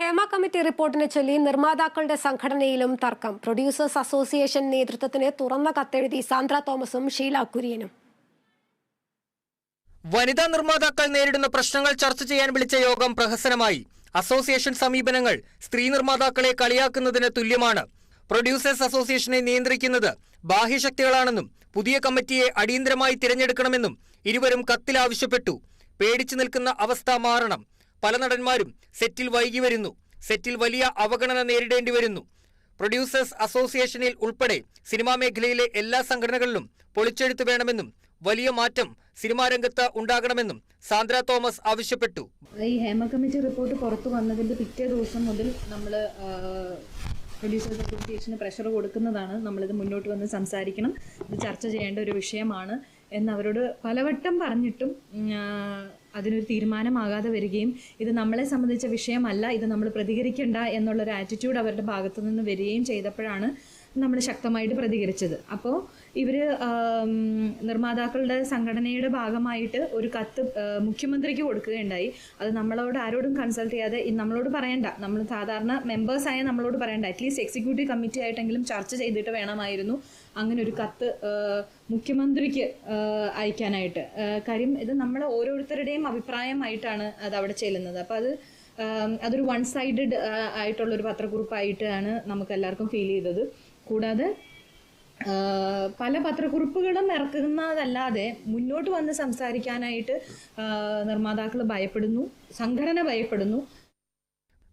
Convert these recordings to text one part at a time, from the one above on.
Hema committee റിപ്പോർട്ടിനെ ചൊല്ലി നിർമ്മാതാക്കളുടെ സംഘടനയിലും തർക്കം. പ്രൊഡ്യൂസേഴ്സ് അസോസിയേഷൻ നേതൃത്വത്തിന് തുറന്ന കത്തെഴുതി സാന്ദ്ര തോമസും ഷീല കുര്യനും. വനിതാ നിർമ്മാതാക്കൾ നേരിടുന്ന പ്രശ്നങ്ങൾ ചർച്ച ചെയ്യാൻ വിളിച്ച യോഗം പ്രഹസനമായി. അസോസിയേഷൻ സമീപനങ്ങൾ സ്ത്രീ നിർമ്മാതാക്കളെ കളിയാക്കുന്നതിന് തുല്യമാണ്. പ്രൊഡ്യൂസേഴ്സ് അസോസിയേഷനെ നിയന്ത്രിക്കുന്നത് ബാഹ്യശക്തികളാണെന്നും പുതിയ കമ്മിറ്റിയെ അടിയന്തരമായി തിരഞ്ഞെടുക്കണമെന്നും ഇരുവരും കത്തിൽ ആവശ്യപ്പെട്ടു. പേടിച്ചു നിൽക്കുന്ന അവസ്ഥ മാറണം. പല നടന്മാരും സെറ്റിൽ വൈകി വരുന്നു. സെറ്റിൽ വലിയ അവഗണന നേരിടേണ്ടി വരുന്നു. പ്രൊഡ്യൂസേഴ്സ് അസോസിയേഷനിൽ ഉൾപ്പെടെ സിനിമാ മേഖലയിലെ എല്ലാ സംഘടനകളിലും പൊളിച്ചെഴുത്ത് വേണമെന്നും വലിയ മാറ്റം സിനിമാ രംഗത്ത് ഉണ്ടാകണമെന്നും സാന്ദ്ര തോമസ് ആവശ്യപ്പെട്ടു. ഈ ഹേമ കമ്മിറ്റി റിപ്പോർട്ട് പുറത്തു വന്നതിന്റെ പിറ്റേ ദിവസം മുതൽ നമ്മൾ പ്രൊഡ്യൂസേഴ്സ് അസോസിയേഷന് പ്രഷർ കൊടുക്കുന്നതാണ്. നമ്മളിത് മുന്നോട്ട് വന്ന് സംസാരിക്കണം. ഇത് ചർച്ച ചെയ്യേണ്ട ഒരു വിഷയമാണ്. എന്ന് അവരോട് പലവട്ടം പറഞ്ഞിട്ടും അതിനൊരു തീരുമാനമാകാതെ വരികയും ഇത് നമ്മളെ സംബന്ധിച്ച വിഷയമല്ല ഇത് നമ്മൾ പ്രതികരിക്കേണ്ട എന്നുള്ളൊരു ആറ്റിറ്റ്യൂഡ് അവരുടെ ഭാഗത്തു നിന്ന് വരികയും ചെയ്തപ്പോഴാണ് നമ്മൾ ശക്തമായിട്ട് പ്രതികരിച്ചത്. അപ്പോൾ ഇവർ നിർമ്മാതാക്കളുടെ സംഘടനയുടെ ഭാഗമായിട്ട് ഒരു കത്ത് മുഖ്യമന്ത്രിക്ക് കൊടുക്കുകയുണ്ടായി. അത് നമ്മളോട് ആരോടും കൺസൾട്ട് ചെയ്യാതെ നമ്മളോട് പറയണ്ട. നമ്മൾ സാധാരണ മെമ്പേഴ്സായ നമ്മളോട് പറയണ്ട. അറ്റ്ലീസ്റ്റ് എക്സിക്യൂട്ടീവ് കമ്മിറ്റി ആയിട്ടെങ്കിലും ചർച്ച ചെയ്തിട്ട് വേണമായിരുന്നു അങ്ങനെ ഒരു കത്ത് മുഖ്യമന്ത്രിക്ക് അയക്കാനായിട്ട്. കാര്യം ഇത് നമ്മൾ ഓരോരുത്തരുടെയും അഭിപ്രായമായിട്ടാണ് അത് അവിടെ ചെല്ലുന്നത്. അപ്പോൾ അത് അതൊരു വൺ സൈഡഡ് ആയിട്ടുള്ള ഒരു പത്രക്കുറിപ്പായിട്ടാണ് നമുക്ക് എല്ലാവർക്കും ഫീൽ ചെയ്തത്. കൂടാതെ പല പത്രക്കുറിപ്പുകളും ഇറക്കുന്നതല്ലാതെ മുന്നോട്ട് വന്ന് സംസാരിക്കാനായിട്ട് നിർമ്മാതാക്കൾ ഭയപ്പെടുന്നു സംഘടന ഭയപ്പെടുന്നു.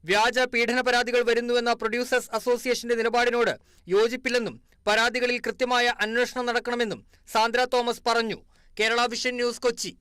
വ്യാജ പീഡന പരാതികൾ വരുന്നുവെന്ന പ്രൊഡ്യൂസേഴ്സ് അസോസിയേഷന്റെ നിലപാടിനോട് യോജിപ്പില്ലെന്നും പരാതികളിൽ കൃത്യമായ അന്വേഷണം നടക്കണമെന്നും സാന്ദ്ര തോമസ് പറഞ്ഞു. Kerala vision news Kochi.